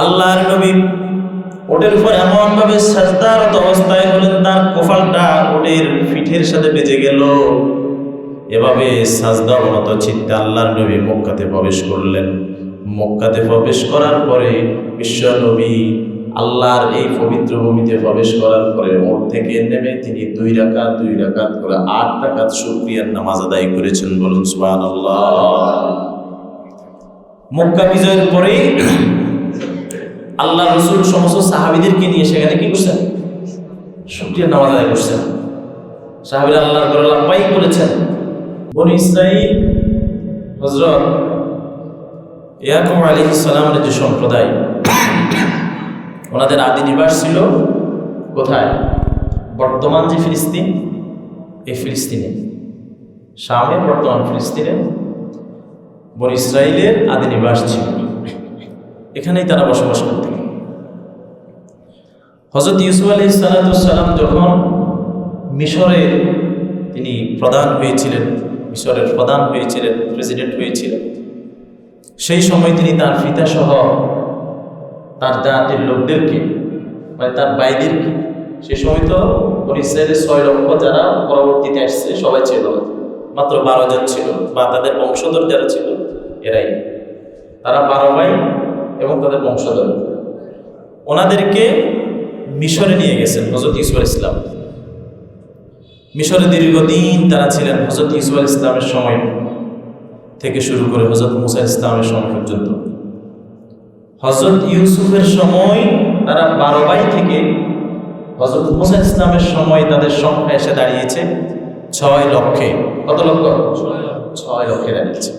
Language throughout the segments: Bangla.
আল্লাহর নবী ওটের উপর এমন ভাবে সাজদারত অবস্থায় হলেন, তার কপালটা ওটের পিঠের সাথে বেজে গেল। এভাবে সাজদা অবনত চিত্তে আল্লাহর নবী মক্কাতে প্রবেশ করলেন। মক্কাতে প্রবেশ করার পরে বিশ্ব নবী আল্লাহর এই পবিত্র ভূমিতে প্রবেশ করার পরে ওর থেকে নেমে তিনি দুই রাকাত দুই রাকাত করে আট রাকাত শুক্রিয়ার নামাজ আদায় করেছেন বলুন, সুবহানাল্লাহ। মক্কা বিজয়ের পরেই আল্লাহ রসুল সমস্ত সাহাবিদেরকে নিয়ে সেখানে কি করছেন? শুক্রিয়ার নামাজ আদায় করছেন। সাহাবির আল্লাহর করে লাম্বাই করেছেন। বনি ইসরাইল হজরত ইয়াকুম আলী ইসলামের যে সম্প্রদায়, ওনাদের আদি নিবাস ছিল কোথায়? বর্তমান যে ফিলিস্তিন, এই ফিলিস্তিনে। শামে বর্তমান ফিলিস্তিনে বন ইসরায়েলের আদি নিবাস ছিল। এখানেই তারা বসবাস করতেন। হজরত ইউসুফ আলী সালাতাম যখন মিশরে তিনি প্রধান হয়েছিলেন, মিশরের প্রধান হয়েছিলেন প্রেসিডেন্ট হয়েছিলেন, সেই সময় তিনি তার সহ তার জাতির লোকদেরকে মানে তার বাইদেরকে সে সময় তো ইসরায়েলের ছয় লক্ষ যারা পরবর্তীতে আসছে, সবাই ছিল মাত্র বারো জন ছিল, বা তাদের বংশধর যারা ছিল, এরাই। তারা বারো ভাই এবং তাদের বংশধর। ওনাদেরকে মিশরে নিয়ে গেছেন হজরত ইসুফ ইসলাম মিশরে দীর্ঘদিন তারা ছিলেন হজরত ইসুফ ইসলামের সময় থেকে শুরু করে হজরত মুসা ইসলামের সময় পর্যন্ত। হজরত ইউসুফের সময় তারা বারো ভাই থেকে হজরত মুসা ইসলামের সময় তাদের সংখ্যা এসে দাঁড়িয়েছে ছয় লক্ষে। কত লক্ষ। ছয় লক্ষে দাঁড়িয়েছে।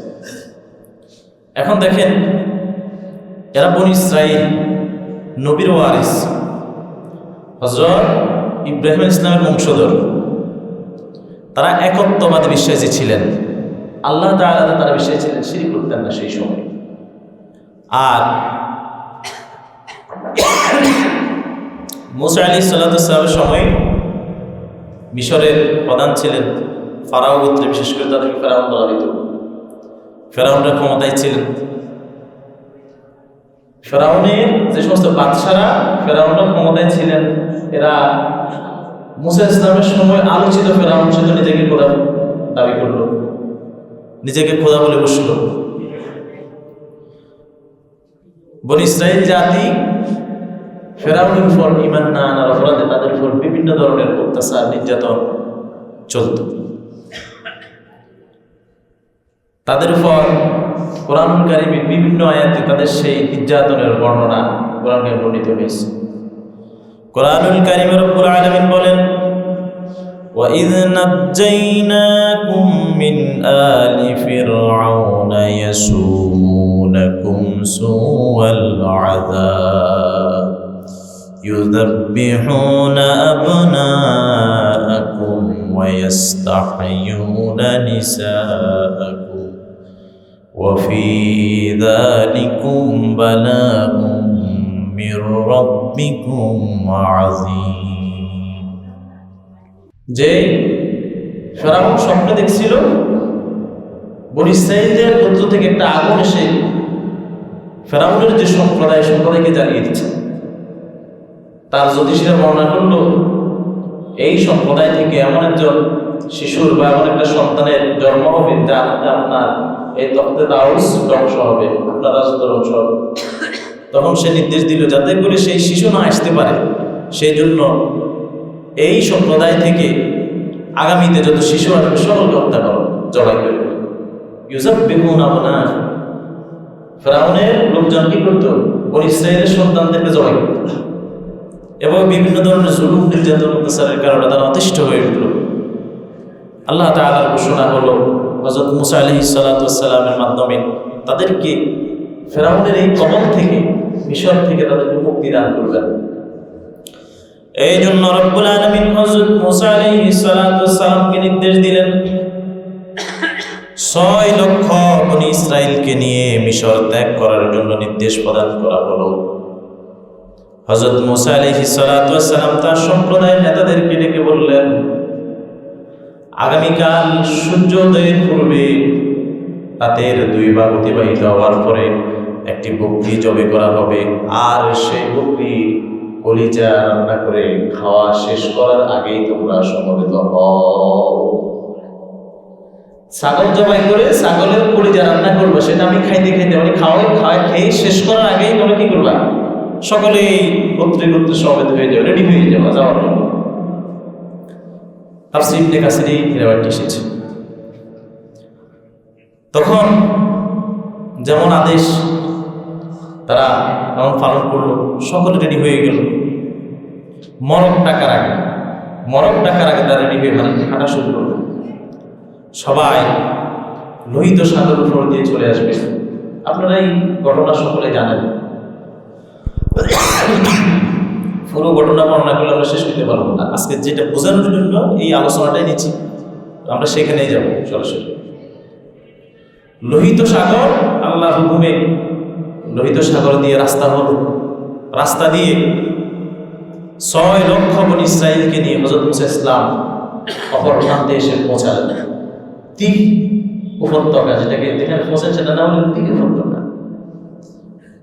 এখন দেখেন এরা বন ইসরাইল, নবীর ওয়ারিস। হজরত ইব্রাহিম ইসলামের বংশধর। তারা একত্ববাদী বিশ্বাসী ছিলেন। আল্লাহ তাআলা তারা বিশ্বাসী ছিলেন সিঁড়ি করতেন না সেই সময়। আর মুসা আলী সাল্লামের সময় মিশরের প্রধান ছিলেন ফারাও গোত্রে, বিশেষ করে তাদেরকে ফেরাউন বলা হইত। ফেরাউনরা ক্ষমতায় ছিলেন। ফেরাউনের যে সমস্ত বাদশারা ফেরাউনরা ক্ষমতায় ছিলেন, এরা মুসা ইসলামের সময় আলোচিত ফেরাউন তো নিজেকে খোদা দাবি করল। নিজেকে খোদা বলে বসল। বন ইসরায়েল জাতি ফেরাউনের উপর ইমান না আনার অপরাধে তাদের উপর বিভিন্ন ধরনের অত্যাচার, নির্যাতন চলত। তাদের উপর কোরআন কারিমে বিভিন্ন আয়াতে তাদের সেই নির্যাতনের বর্ণনা কোরআনকে বর্ণিত হয়েছে কোরআনুল কারিমে রব্বুল আলামিন বলেন وَإِذْ نَجَّيْنَاكُمْ مِنْ آلِ فِرْعَوْنَ يَسُومُونَكُمْ سُوءَ الْعَذَابِ يُذَبِّحُونَ أَبْنَاءَكُمْ وَيَسْتَحْيُونَ نِسَاءَكُمْ وفي ذلكم بلاء من ربكم عظيم যে ফেরাউন স্বপ্নে দেখছিল বন ইসরায়েলদের গোত্র থেকে একটা আগুন এসে ফেরাউনের যে সম্প্রদায় সম্প্রদায়কে জ্বালিয়ে দিচ্ছে তার জ্যোতিষীরা বর্ণনা করলো এই সম্প্রদায় থেকে এমন একজন শিশুর বা এমন একটা সন্তানের জন্ম হবে যার হাতে আপনার এই তত্ত্বে দাউস ধ্বংস হবে, আপনার রাজত্ব ধ্বংস হবে তখন সে নির্দেশ দিল যাতে করে সেই শিশু না আসতে পারে। সেই জন্য এই সম্প্রদায় থেকে আগামীতে যত শিশু আসবে, সকলকে হত্যা করো, জবাই করে ইউসুফ বেগুন আপনার ফেরাউনের লোকজন কি করতো? বন ইসরায়েলের সন্তানদেরকে জবাই করতো। এবং বিভিন্ন ধরনের জুলুম, নির্যাতন, অত্যাচারের কারণে তারা অতিষ্ঠ হয়ে উঠল। আল্লাহ তাআলার ঘোষণা হলো হজরত মুসা আলহি সালাতামের মাধ্যমে তাদেরকে ফেরাউনের এই কবল থেকে, মিশর থেকে তাদেরকে মুক্তি দান করবেন এই জন্য রব্বুল আলমিন হজরত মুসা আলহি সালাতামকে নির্দেশ দিলেন, ছয় লক্ষ বনি ইসরায়েলকে নিয়ে মিশর ত্যাগ করার জন্য নির্দেশ প্রদান করা হলো। হজরত মুসা আলহি সালাম তার সম্প্রদায়ের নেতাদেরকে ডেকে বললেন আগামীকাল সূর্যোদয়ের পূর্বে রাতের দুই ভাগ অতিবাহিত হওয়ার পরে একটি বকরি জবে করা হবে। আর সেই বকরি কলিজা রান্না করে খাওয়া শেষ করার আগেই তোমরা সমবেত হও। ছাগল জবাই করে ছাগলের কলিজা রান্না করব, সেটা আমি খাইতে খাইতে মানে খাওয়াই খাওয়াই, খেয়ে শেষ করার আগেই তোমরা কি করবা? সকলেই গোত্রে গোত্রে সমবেত হয়ে যাবে রেডি হয়ে যাওয়া যাওয়ার জন্য। তাফসির ইবনে কাসিরি রেওয়ায়তটি এসেছে। তখন যেমন আদেশ তারা তেমন পালন করল, সকলে রেডি হয়ে গেল। মরক টাকার আগে, মরক টাকার আগে তারা রেডি হয়ে হাঁটা শুরু করল। সবাই লোহিত সাগর উপর দিয়ে চলে আসবে। আপনারা এই ঘটনা সকলে জানেন। পুরো ঘটনা বর্ণনা করলে আমরা শেষ করতে পারব না। আজকে যেটা বোঝানোর জন্য এই আলোচনাটাই নিচ্ছি। আমরা সেখানেই যাব সরাসরি। লোহিত সাগর আল্লাহ হুকুমে লোহিত সাগর দিয়ে রাস্তা হল। রাস্তা দিয়ে ছয় লক্ষ বন ইসরায়েলকে নিয়ে হজরত মুসা ইসলাম অপর প্রান্তে এসে পৌঁছালেন। তিক উপত্যকা যেটাকে যেখানে পৌঁছান সেটা না হলে তিক উপত্যকা।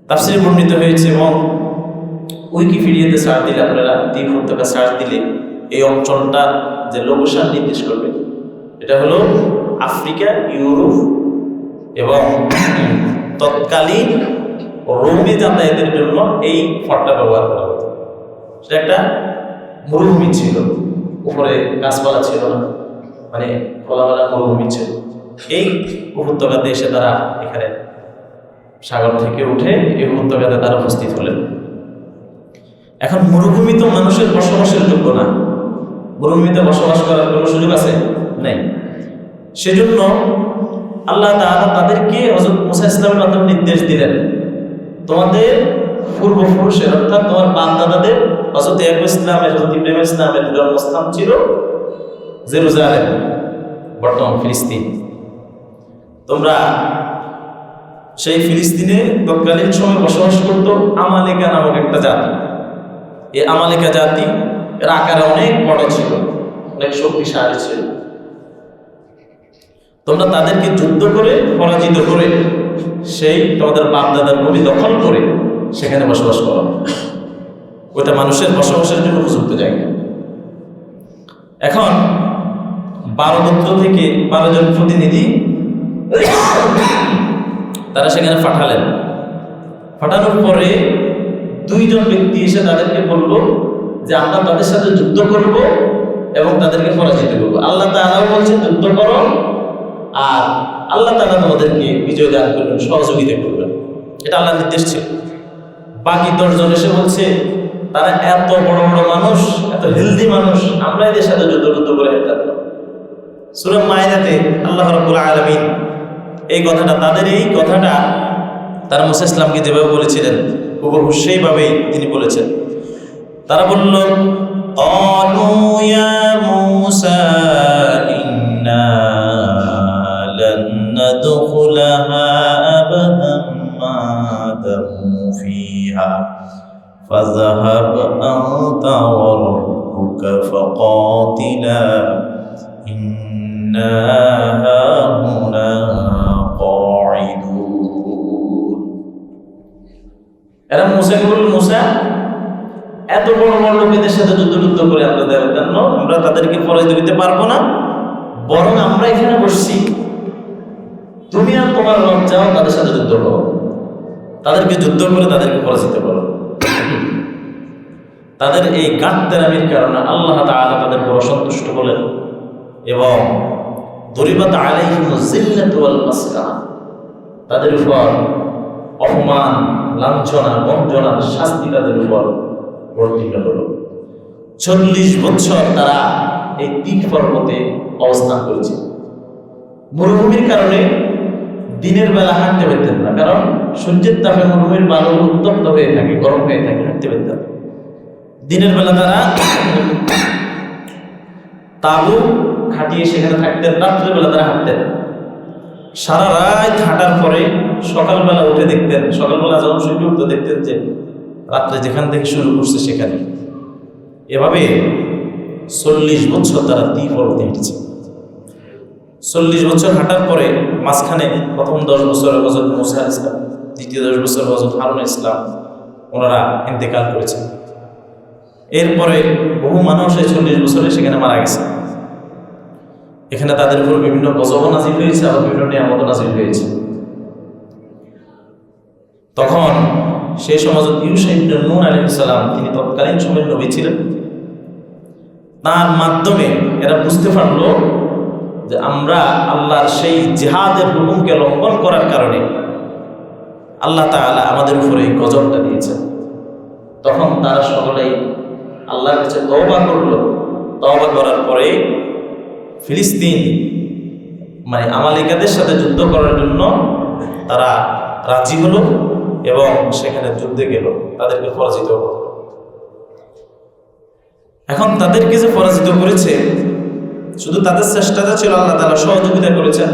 তাফসিরে বর্ণিত হয়েছে, এবং উইকিপিডিয়াতে সার্চ দিলে আপনারা উপত্যকা সার্চ দিলে এই অঞ্চলটা যে লোকসান নির্দেশ করবে, এটা হলো আফ্রিকা, ইউরোপ এবং তৎকালীন রোমে যাতায়াতের জন্য এই ফটটা ব্যবহার করা হতো। সেটা একটা মরুভূমি ছিল। উপরে গাছপালা ছিল না মানে খোলামেলা মরুভূমি ছিল। এই উপত্যকাতে এসে তারা এখানে সাগর থেকে উঠে এই উপত্যকাতে তারা উপস্থিত হলেন। এখন মরুভূমি তো মানুষের বসবাসের যোগ্য না। মরুভূমিতে বসবাস করার কোনো সুযোগ আছে? নেই। সেজন্য আল্লাহ তাআলা তাদেরকে হজরত মুসা ইসলামের মাধ্যমে নির্দেশ দিলেন, তোমাদের পূর্বপুরুষের, অর্থাৎ তোমার বাপ দাদাদের হজরত ইয়াকুব ইসলামের হজরত ইব্রাহিম ইসলামের জন্মস্থান ছিল জেরুজালেম, বর্তমান ফিলিস্তিন। তোমরা সেই ফিলিস্তিনে তৎকালীন সময় বসবাস করত আমালিকা নামক একটা জাতি। এই আমালিকা জাতি, এর আকারে অনেক বড় ছিল, অনেক শক্তিশালী ছিল। তোমরা তাদেরকে যুদ্ধ করে, পরাজিত করে, সেই তোমাদের বাপ দাদার ভূমি দখল করে সেখানে বসবাস করো। ওটা মানুষের বসবাসের জন্য উপযুক্ত জায়গা। এখন বারো গোত্র থেকে বারো জন প্রতিনিধি তারা সেখানে পাঠালেন। পাঠানোর পরে দুইজন ব্যক্তি এসে তাদেরকে বলল যে, আমরা তাদের সাথে যুদ্ধ করব এবং তাদেরকে পরাজিত করব। আল্লাহ তাআলাও বলছেন, যুদ্ধ করো। আর আল্লাহ তাআলা তোমাদেরকে বিজয় দান করবেন, সহযোগিতা করবেন। এটা আল্লাহ নির্দেশ ছিল। বাকি দশজন এসে বলছে, তারা এত বড় বড় মানুষ, এত হেলদি মানুষ, আমরা এদের সাথে যুদ্ধ যুদ্ধ করে হেঁটে সুরা মায়দাতে আল্লাহ রাব্বুল আলামিন এই কথাটা, তাদের এই কথাটা তারা মুসা ইসলামকে যেভাবে বলেছিলেন হুবহু সেইভাবেই তিনি বলেছেন তারা বলল قالوا يا موسى إنا لن ندخلها أبدا ما دموا فيها فاذهب أنت وربك فقاتلا إنا هاهنا এরা মুসাকে বলল মুসা। এত বড় বড় লোকেদের সাথে যুদ্ধ যুদ্ধ করে আপনাদের জন্য আমরা তাদেরকে পরাজিত দিতে পারব না, বরং আমরা এখানে বসছি। তুমি আর তোমার রব যাও তাদের সাথে যুদ্ধ করো। তাদেরকে যুদ্ধ করে তাদেরকে পরাজিত করো। তাদের এই গাত্তেরামির কারণে আল্লাহ তাআলা তাদের বড় সন্তুষ্ট হলেন এবং দরিবাত আলাইহিম জিল্লাত ওয়াল মাসকানা তাদের উপর অপমান লাঞ্ছনা, বঞ্চনা, শাস্তি তাদের উপর বর্তিত হলো। চল্লিশ বছর তারা এই তিন পর্বতে অবস্থান করেছে। মরুভূমির কারণে দিনের বেলা হাঁটতে পারতেন না, কারণ সূর্যের তাপে মরুভূমির বালু উত্তপ্ত হয়ে থাকে, গরম হয়ে থাকে, হাঁটতে পারতেন না। দিনের বেলা তারা তাবু খাটিয়ে সেখানে থাকতেন রাত্রেবেলা তারা হাঁটতেন। সারা রাত হাঁটার পরে সকালবেলা উঠে দেখতেন, সকালবেলা যখন সূর্য উঠতে দেখতেন যে রাত্রে যেখান থেকে শুরু করছে সেখানে। এভাবে চল্লিশ বছর তারা তি পর্বতে হেঁটেছে। চল্লিশ বছর হাঁটার পরে মাঝখানে প্রথম দশ বছর হজরত মুসা ইসলাম, দ্বিতীয় দশ বছর হজরত হারুন ইসলাম, ওনারা ইন্তেকাল করেছেন। এরপরে বহু মানুষ এই চল্লিশ বছরে সেখানে মারা গেছে। এখানে তাদের উপর বিভিন্ন গজব নাজিল হয়েছে, আবার বিভিন্ন নিয়ামত নাজিল হয়েছে। তখন সেই সমাজ ইউসা ইবনে নূন আলাইহিস সালাম, তিনি তৎকালীন সময়ের নবী ছিলেন। তার মাধ্যমে এরা বুঝতে পারল যে আমরা আল্লাহর সেই জেহাদের হুকুমকে লঙ্ঘন করার কারণে আল্লাহ তাআলা আমাদের উপরে এই গজবটা দিয়েছেন। তখন তারা সকলেই আল্লাহর কাছে তওবা করল। তওবা করার পরে ফিলিস্তিন মানে আমালিকাদের সাথে যুদ্ধ করার জন্য তারা রাজি হলো এবং সেখানে যুদ্ধে গেল। তাদেরকে পরাজিত হলো এখন তাদেরকে যে পরাজিত করেছে, শুধু তাদের চেষ্টাটা ছিল আল্লাহ তারা সহযোগিতা করেছেন।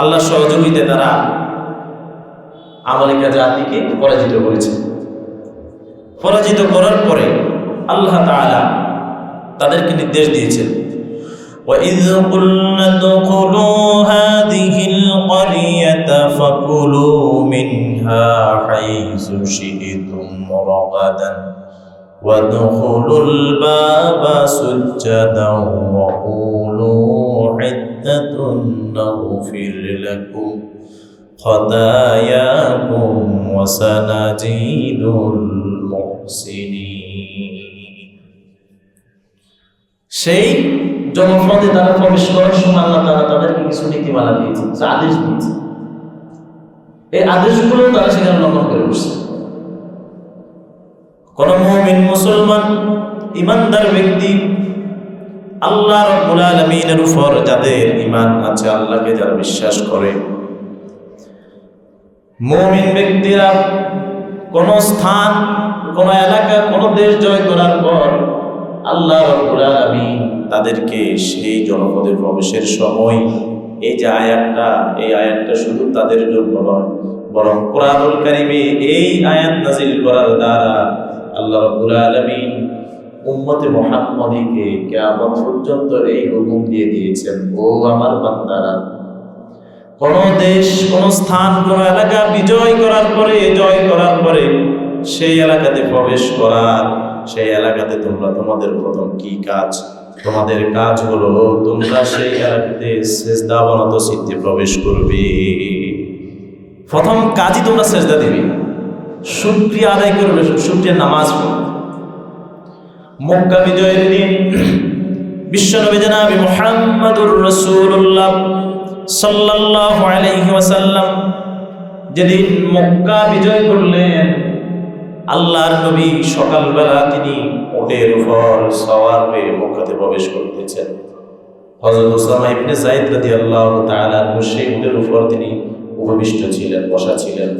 আল্লাহর সহযোগিতায় তারা আমালিকা জাতিকে পরাজিত করেছে। পরাজিত করার পরে আল্লাহ তাদেরকে নির্দেশ দিয়েছেন وإذ قلنا ادخلوا هذه القرية فكلوا منها حيث شئتم رغدا وادخلوا الباب سجدا وقولوا عدة نغفر لكم خطاياكم وسنزيد المحسنين সেই জনপদে তারা প্রবেশ করার সময় আল্লাহ তারা তাদেরকে কিছু নীতিমালা দিয়েছে আদেশ দিয়েছে এই আদেশগুলো তারা সেখানে লঙ্ঘন করে বসছে। কোন মুমিন, মুসলমান, ইমানদার ব্যক্তি আল্লাহ রব্বুল আলামিনের উপর যাদের ঈমান আছে আল্লাহকে যারা বিশ্বাস করে, মুমিন ব্যক্তিরা কোন স্থান, কোন এলাকা, কোন দেশ জয় করার পর আল্লাহ আলামিন তাদেরকে সেই জনপদে প্রবেশের সময় এই যে আয়াতটা, এই আয়াতটা শুধু তাদের জন্য নয়, বরং কোরআনুল কারিমে এই আয়াত নাজিল করার দ্বারা আল্লাহ রব্বুল আলামিন উম্মতে মুহাম্মদীকে কিয়ামত পর্যন্ত এই হুকুম দিয়ে দিয়েছেন, ও আমার বান্দারা, কোন দেশ, কোন স্থান, কোন এলাকা বিজয় করার পরে, জয় করার পরে সেই এলাকাতে প্রবেশ করার সেই এলাকাতে তোমরা, তোমাদের প্রথম কি কাজ? তোমাদের কাজ হলো, তোমরা সেই এলাকাতে সেজদা বনত সিদ্ধি প্রবেশ করবে। প্রথম কাজই তোমরা সেজদা দিবে। শুক্রিয়া আদায় করবে শুক্রিয়া নামাজ মক্কা বিজয়ের দিন, বিশ্বনবী জনাবি মুহাম্মাদুর রাসূলুল্লাহ সাল্লাল্লাহু আলাইহি ওয়াসাল্লাম যেদিন মক্কা বিজয় করলেন আল্লাহর নবী সকালবেলা তিনি ওটের উপর সওয়ার হয়ে মক্কাতে প্রবেশ করতেছেন। হযরত উসামা ইবনে যায়েদ রাদিয়াল্লাহু তাআলা সেই উটের উপর তিনি উপবিষ্ট ছিলেন, বসা ছিলেন।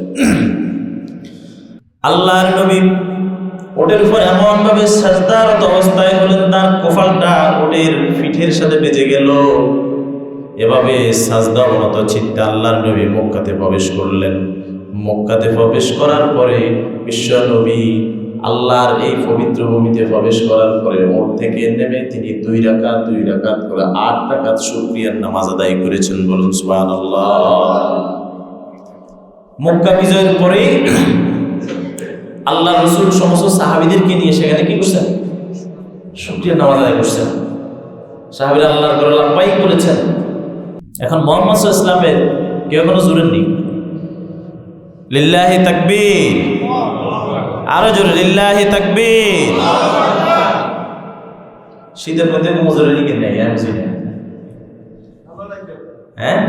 আল্লাহর নবী ওটের উপর এমন ভাবে সাজদারত অবস্থায় হলেন, তার কপালটা ওটের পিঠের সাথে বেজে গেল। এভাবে সাজদা অনত চিত্তে আল্লাহর নবী মক্কাতে প্রবেশ করলেন। মক্কাতে প্রবেশ করার পরে বিশ্ব নবী আল্লাহর এই পবিত্র ভূমিতে প্রবেশ করার পরে ওর থেকে নেমে তিনি দুই রাকাত দুই রাকাত করে আট রাকাত শুকরিয়ার নামাজ আদায় করেছেন বলুন সুবহানাল্লাহ। মক্কা বিজয়ের পরেই আল্লাহ রসুল সমস্ত সাহাবিদেরকে নিয়ে সেখানে কি করছেন? শুক্রিয়া নামাজ আদায় করছেন। সাহাবিরা আল্লাহর করে লাম্বাই করেছেন এখন মোহাম্মদ ইসলামের কেউ এখনও জুড়েননি লিল্লাহি তাকবীর। আরও জোরে, লিল্লাহি তাকবীর। শীতের মধ্যে মজুরি লিখে নেই আমি বুঝি। হ্যাঁ?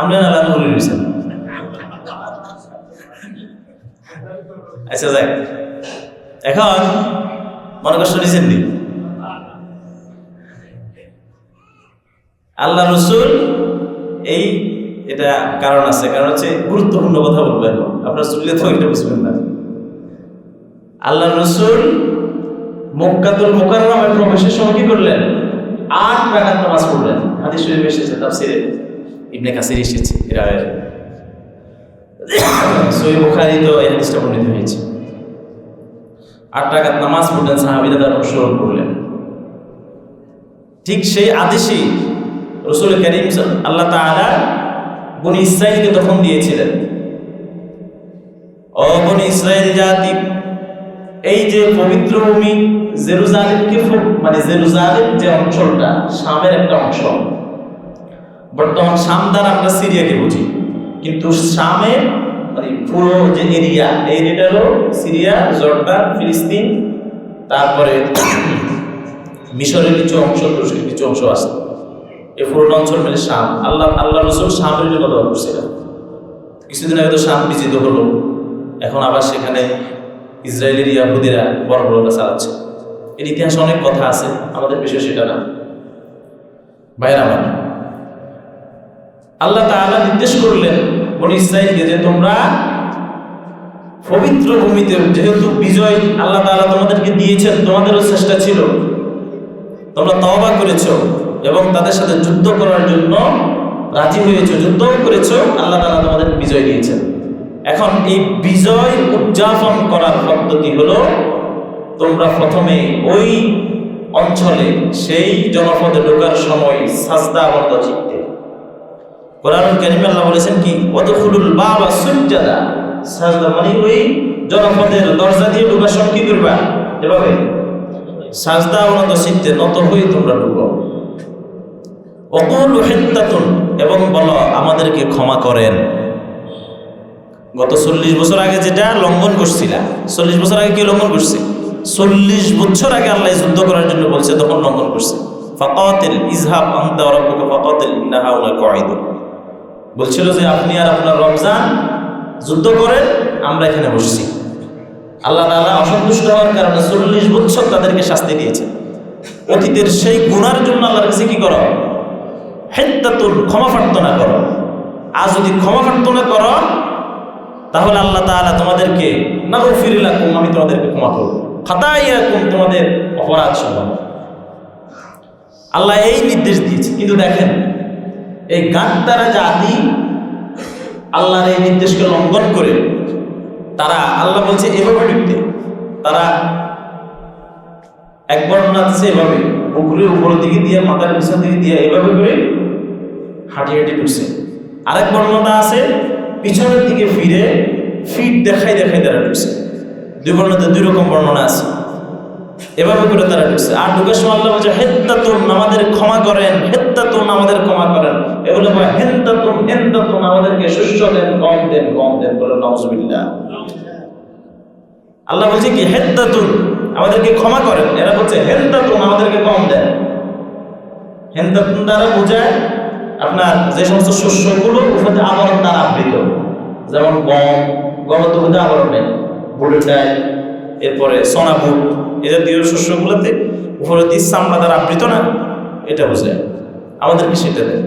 আমরা না লাভ করে রয়েছেন আচ্ছা যাক এখন মনে কষ্ট নিয়েছেন নি? আল্লাহ রসুল এই এটা কারণ আছে। কারণ হচ্ছে গুরুত্বপূর্ণ কথা বলব এখন। আপনার শুনলে তো এটা বুঝবেন না। আল্লাহ রসুল মক্কাতুল মোকাররমে প্রবেশের সময় কি করলেন? আট রাকাত নামাজ পড়লেন। হাদিস শরীফ এসেছে, তাফসিরে ইবনে কাসির এসেছে এরা সহি বুখারী তো এই হাদিসটা বর্ণিত হয়েছে। আট রাকাত নামাজ পড়লেন সাহাবীরা তার অনুসরণ করলেন। ঠিক সেই আদেশই রসুল করিম আল্লাহ তাআলা বনি ইসরাইলকে তখন দিয়েছিলেন। অবন ইসরায়েল জাতি, এই যে পবিত্র ভূমি জেরুজালেমকে মানে জেরুজালেম যে অঞ্চলটা, শামের একটা অংশ। বর্তমান শাম দ্বারা আমরা সিরিয়াকে বুঝি। কিন্তু শামের মানে পুরো যে এরিয়া, এই এরিয়াটা হলো সিরিয়া, জর্ডান, ফিলিস্তিন, তারপরে মিশরের কিছু অংশ, তুরস্কের কিছু অংশ আছে। এই পুরো অঞ্চল মিলে শাম। আল্লাহ আল্লাহ রসুল শামের দোয়া করছিলেন। কিছুদিন আগে তো শাম বিজিত হলো। এখন আবার সেখানে ইসরায়েলের ইয়াহুদিরা বড় বড় চালাচ্ছে। এর ইতিহাসে অনেক কথা আছে, আমাদের বিষয় সেটা না। বাইরে আমার, আল্লাহ তাআলা নির্দেশ করলেন, বনি ইসরায়েলকে যে তোমরা পবিত্র ভূমিতে যেহেতু বিজয়, আল্লাহ তাআলা তোমাদেরকে দিয়েছেন, তোমাদেরও চেষ্টা ছিল। তোমরা তওবা করেছ। এবং তাদের সাথে যুদ্ধ করার জন্য রাজি হয়েছো, যুদ্ধও করেছ, আল্লাহ তাআলা তোমাদের বিজয় দিয়েছেন। এখন এই বিজয় উদযাপন করার পদ্ধতি হলো, তোমরা প্রথমে ওই অঞ্চলে সেই জনপদে ঢোকার সময় সাজদা বন্ধ চিত্তে কোরআনুল কারিমে আল্লাহ বলেছেন কি ওয়াদখুলুল বাবা সুজ্জাদা। সাজদা মানে ওই জনপদের দরজা দিয়ে ঢোকার সময় কি করবা এভাবে সাজদা অনত চিত্তে নত হয়ে তোমরা ঢুকো। এবং বলো, আমাদেরকে ক্ষমা করেন। গত চল্লিশ বছর আগে যেটা লঙ্ঘন করছিলাম চল্লিশ বছর আগে কি লঙ্ঘন করছে? চল্লিশ বছর আগে আল্লাহ যুদ্ধ করার জন্য বলছে, তখন লঙ্ঘন করছে। ফাকাতিল ইজহাব আনতা কাঈদুন বলছিল যে, আপনি আর আপনার রমজান যুদ্ধ করেন, আমরা এখানে বসছি। আল্লাহ তাআলা অসন্তুষ্ট হওয়ার কারণে চল্লিশ বছর তাদেরকে শাস্তি দিয়েছে। অতীতের সেই গুণার জন্য আল্লাহর কাছে কি করো? হেত্তাতুন ক্ষমা প্রার্থনা করো। আর যদি ক্ষমা প্রার্থনা করো, তাহলে আল্লাহ তাআলা তোমাদেরকে না ফিরিলাকুম আমি তোমাদেরকে ক্ষমা করব। করব খাতাইয়াকুম তোমাদের অপরাধ সমান। আল্লাহ এই নির্দেশ দিয়েছে। কিন্তু দেখেন, এই গান্তারা জাতি আল্লাহর এই নির্দেশকে লঙ্ঘন করে, তারা, আল্লাহ বলছে, এভাবে ঢুকতে তারা এক বর্ণনা এভাবে, পুকুরের উপরের দিকে দিয়ে, মাথার পিছন দিকে দিয়ে, এভাবে করে হাঁটি হাঁটি ঢুকছে। আরেক বর্ণনা আছে, পিছনের দিকে ফিরে ফিট দেখাই দেখাই তারা ঢুকছে। দুই বর্ণনাতে দুই রকম বর্ণনা আছে। এভাবে করে তারা ঢুকছে। আর ঢুকের সময় আল্লাহ বলছে, হেত্তাতুন, আমাদের ক্ষমা করেন, হেত্তাতুন, আমাদের ক্ষমা করেন। এগুলো বলে হেন্তাতুন হেন্তাতুন, আমাদেরকে শস্য দেন গম দেন, কম দেন। বলে নজবিল্লা আল্লাহ বলছে কি, হেত্তাতুন, আমাদেরকে ক্ষমা করেন। এরা বলছে, হেন্তাতুন, আমাদেরকে কম দেন। হেন্তাতুন দ্বারা বোঝায় আপনার যে সমস্ত শস্যগুলো উপরে আবরণ দ্বারা আবৃত। যেমন গম গমের তো উপরে আবরণ। নেই বুটের ডাল, এরপরে সোনা বুট এ জাতীয় শস্যগুলোতে উপরে দিয়ে চামড়া দ্বারা আবৃত না, এটা বোঝায়। আমাদেরকে সেটা দেয়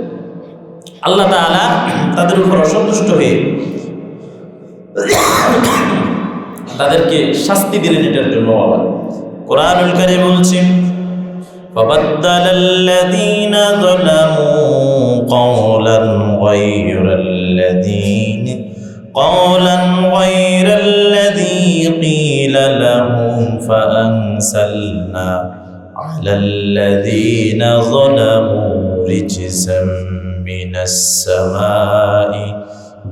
আল্লাহ তাআলা তাদের উপর অসন্তুষ্ট হয়ে তাদেরকে শাস্তি দিলেন এটার জন্য আবার কোরআনুল কারীম বলছে فبدل الذين ظلموا قولا غير الذين قولا غير الذي قيل لهم فأنزلنا على الذين ظلموا رجزا من السماء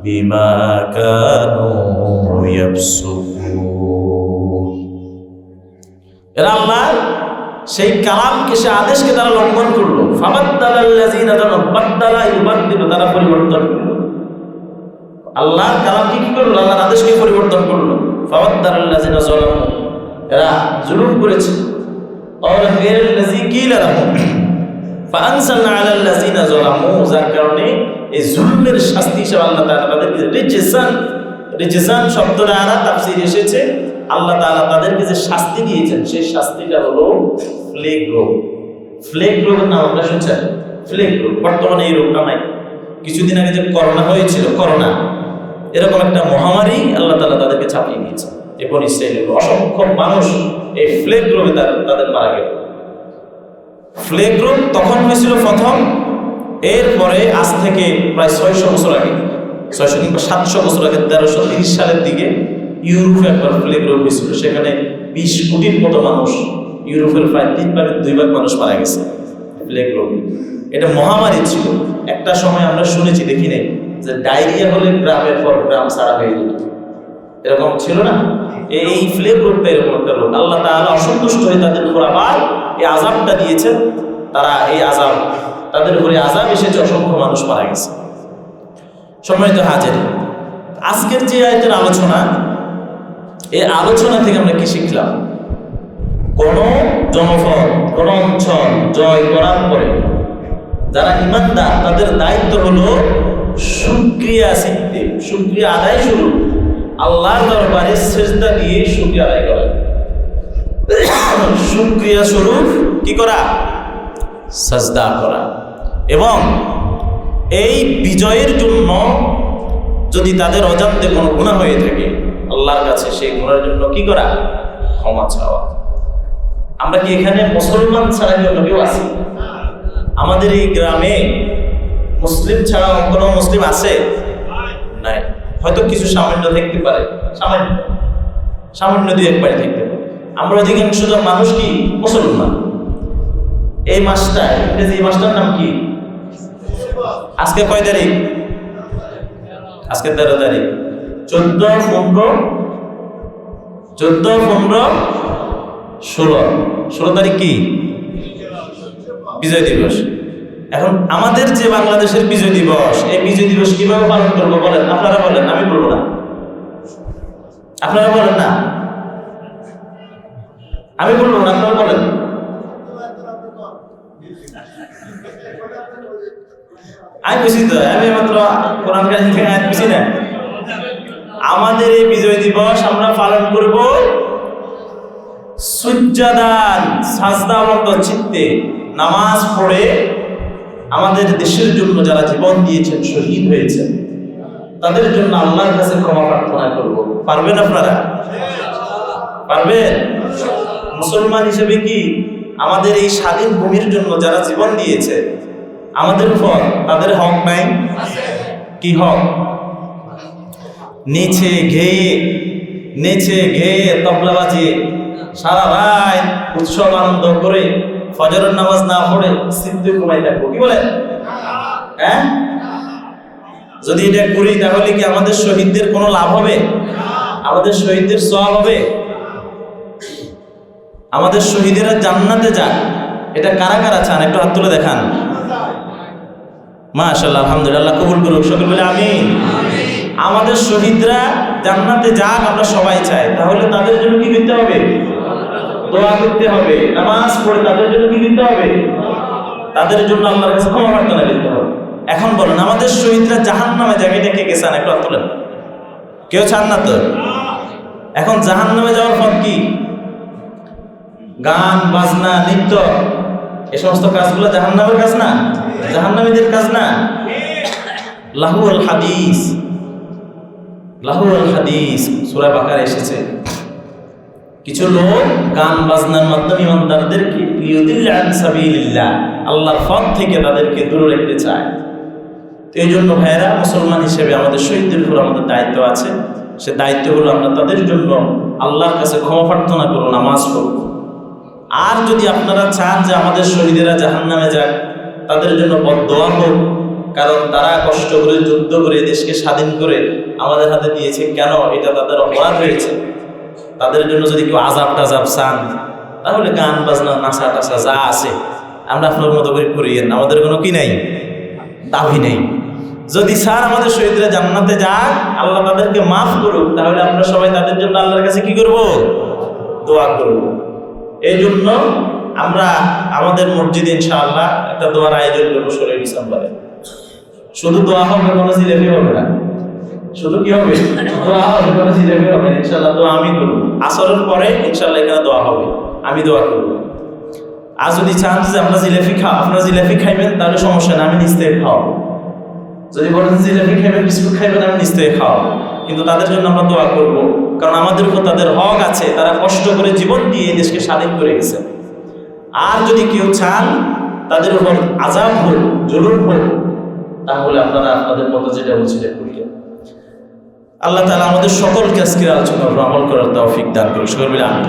بما كانوا يفسقون এরা আল্লাহ সেই কালামকে সে আদেশকে তারা লঙ্ঘন করল। তারা পরিবর্তন করল। আল্লাহর কালামকে কি করল? আল্লাহর আদেশকে পরিবর্তন করল। ফাবাদ্দালাল্লাযীনা যালামু, এরা জুলুম করেছে। আলাল্লাযীনা যালামু, যার কারণে এই শাস্তি হিসেবে আল্লাহ তাআলা শব্দ দ্বারা এসেছে। আল্লাহ তাআলা তাদেরকে যে শাস্তি দিয়েছেন, সেই শাস্তিটা হলো ফ্লেগ রোগ ফ্লেগ রোগের নাম আপনারা শুনছেন? ফ্লেগ রোগ বর্তমানে এই রোগটা নাই। কিছুদিন আগে যে করোনা হয়েছিল করোনা এরকম একটা মহামারী আল্লাহ তাআলা তাদেরকে চাপিয়ে দিয়েছে। এবং ইসরায়েলের অসংখ্য মানুষ এই ফ্লেগ রোগে তাদের মারা গেল। ফ্লেগ রোগ তখন হয়েছিল প্রথম, এরপরে আজ থেকে প্রায় ছয়শো বছর আগে। ছয়শো কিংবা সাতশো বছর আগে, তেরোশো তিরিশ সালের দিকে ইউরোপে একবার প্লেগ রোগ হয়েছিল। সেখানে বিশ কোটির মতো মানুষ, ইউরোপের প্রায় তিন ভাগের দুই ভাগ মানুষ মারা গেছে প্লেগ রোগ এটা মহামারী ছিল। একটা সময় আমরা শুনেছি, দেখি নাই, যে ডায়রিয়া হলে গ্রামের পর গ্রাম ছাড়া হয়ে যেত। এরকম ছিল না? এই ফ্লে গ্রুপটা এরকম একটা লোক আল্লাহ তাআলা অসন্তুষ্ট হয়ে তাদের উপর আবার এই আজাবটা দিয়েছেন। তারা এই আজাব তাদের উপরে আজাব এসেছে, অসংখ্য মানুষ মারা গেছে। সম্মানিত হাজির আজকের যে আয়তের আলোচনা এই আলোচনা থেকে আমরা কি শিখলাম? কোন জনপদ কোন অঞ্চল জয় করার পরে যারা ইমানদার, তাদের দায়িত্ব হলো সুক্রিয়া শিখতে সুক্রিয়া আদায় শুরু। আল্লাহর দরবারে সেজদা দিয়ে সুক্রিয়া আদায় করা। সুক্রিয়া স্বরূপ কি করা? সাজদা করা। এবং এই বিজয়ের জন্য যদি তাদের অজান্তে কোনো গুণা হয়ে থাকে আল্লাহর কাছে সেই গুণার জন্য কি করা? ক্ষমা চাওয়া। আমরা কি এখানে মুসলমান ছাড়া কি অন্য কেউ আছি? আমাদের এই গ্রামে মুসলিম ছাড়া কোনো মুসলিম আছে? নাই। হয়তো কিছু সামান্য দেখতে পারে। সামান্য। সামান্য দুই একবার থাকতে পারে। আমরা অধিকাংশ মানুষ কি? মুসলমান। এই মাসটা, ইংরেজি এই মাসটার নাম কি? আজকে কয় তারিখ? আজকে তেরো তারিখ। চোদ্দ, পনেরো চোদ্দ, পনেরো, ষোলো। ষোলো তারিখ কি? বিজয় দিবস। এখন আমাদের যে বাংলাদেশের বিজয় দিবস, এই বিজয় দিবস কীভাবে পালন করব বলেন? আপনারা বলেন, আমি বলব না। আপনারা বলেন না। আমি বলব না, আপনারা বলেন। আমি বুঝি তো, আমি মাত্র কোরআন থেকে বুঝি না। আমাদের এই বিজয় দিবস আমরা পালন করব সূর্যাদান সাজদা মতো চিত্তে। নামাজ পড়ে আমাদের দেশের জন্য যারা জীবন দিয়েছেন, শহীদ হয়েছেন, তাদের জন্য আল্লাহর কাছে ক্ষমা প্রার্থনা করব। পারবেন আপনারা? পারবেন? মুসলমান হিসেবে কি আমাদের এই স্বাধীন ভূমির জন্য যারা জীবন দিয়েছে, আমাদের উপর তাদের হক নাই? কি হক? নেচে ঘেয়ে নেচে ঘেয়ে তবলা বাজিয়ে সারা রাত উৎসব আনন্দ করে ফজরের নামাজ না পড়ে সিদ্ধি ঘুমাই থাকব। কি বলেন? হ্যাঁ? যদি এটা করি, তাহলে কি আমাদের শহীদদের কোনো লাভ হবে? আমাদের শহীদদের সব হবে? আমাদের শহীদেরা জান্নাতে যাক। এটা কারা কারা চান? একটু হাত তুলে দেখান। মাশাল্লাহ আলহামদুলিল্লাহ, কবুল করুক। সকল বলে আমি আমাদের শহীদরা জান্নাতে যাক, আমরা সবাই চাই। তাহলে তাদের জন্য কি করতে হবে? দোয়া করতে হবে। নামাজ পড়ে তাদের জন্য কি করতে হবে? তাদের জন্য আল্লাহর কাছে ক্ষমা প্রার্থনা করতে হবে। এখন বলুন, আমাদের শহীদরা জাহান নামে জায়গাটা কে গেছেন একটু তোলেন। কেউ চান না তো? এখন জাহান নামে যাওয়ার পর কি? গান, বাজনা, নৃত্য, এ সমস্ত কাজগুলো জাহান্নামের কাজ না? জাহান্নামীদের কাজ না? লাহুল হাদিস। লাহুল হাদিস সূরা বাকার এসেছে। কিছু লোক গান বাজনার মাধ্যমে ইমানদারদেরকে আল্লাহর পথ থেকে তাদেরকে দূরে রাখতে চায়। তো এই জন্য ভাইয়েরা, মুসলমান হিসেবে আমাদের শহীদদের উপর আমাদের দায়িত্ব আছে। সে দায়িত্ব হলো আমরা তাদের জন্য আল্লাহর কাছে ক্ষমা প্রার্থনা করুন নামাজ পড়ব। আর যদি আপনারা চান যে আমাদের শহীদেরা জাহান নামে যাক, তাদের জন্য বদোয়া হোক কারণ তারা কষ্ট করে, যুদ্ধ করে, দেশকে স্বাধীন করে আমাদের হাতে দিয়েছে। কেন? এটা তাদের অপরাধ হয়েছে তাদের জন্য যদি কেউ আজাব টাজাব চান, তাহলে গান, বাজনা, নাচা টাচা যা আছে, আমরা আপনার মতো করে করিয়েন আমাদের কোনো কি নাই? দাবি নেই। যদি স্যার আমাদের শহীদরা জান্নাতে যাক আল্লাহ তাদেরকে মাফ করুক, তাহলে আমরা সবাই তাদের জন্য আল্লাহর কাছে কি করব? দোয়া করব। এই জন্য আমরা আমাদের মসজিদে ইনশাআল্লাহ একটা দোয়ার আয়োজন করব ষোলোই ডিসেম্বরে। শুধু দোয়া হবে, কোনো জিলেপি হবে না। শুধু কি হবে? দোয়া হবে, কোনো জিলেপি হবে না। ইনশাআল্লাহ দোয়া আমি করব। আসরের পরে ইনশাআল্লাহ এখানে দোয়া হবে। আমি দোয়া করব। আর যদি চান যে আমরা জিলেপি খা আপনারা জিলেপি খাইবেন, তাহলে সমস্যা না আমি নিচ থেকে খাওয়াবো। যদি বলেন জিলেপি খাইবেন, বিস্কুট খাইবেন, আমি নিচ থেকে খাওয়াবো। কিন্তু তাদের জন্য আমরা দোয়া করব। কারণ আমাদের উপর তাদের হক আছে, তারা কষ্ট করে জীবন দিয়ে দেশকে স্বাধীন করে গেছে। আর যদি কেউ চান, তাদের উপর আজাব হোক, জুলুম হোক তাহলে আপনারা আপনাদের মতো যেটা বলছি সেটা করিয়ে আল্লাহ তালা আমাদের সকলকে আজকের আলোচনা আমল করার তৌফিক দান করুন। সকল মিলে আমিন।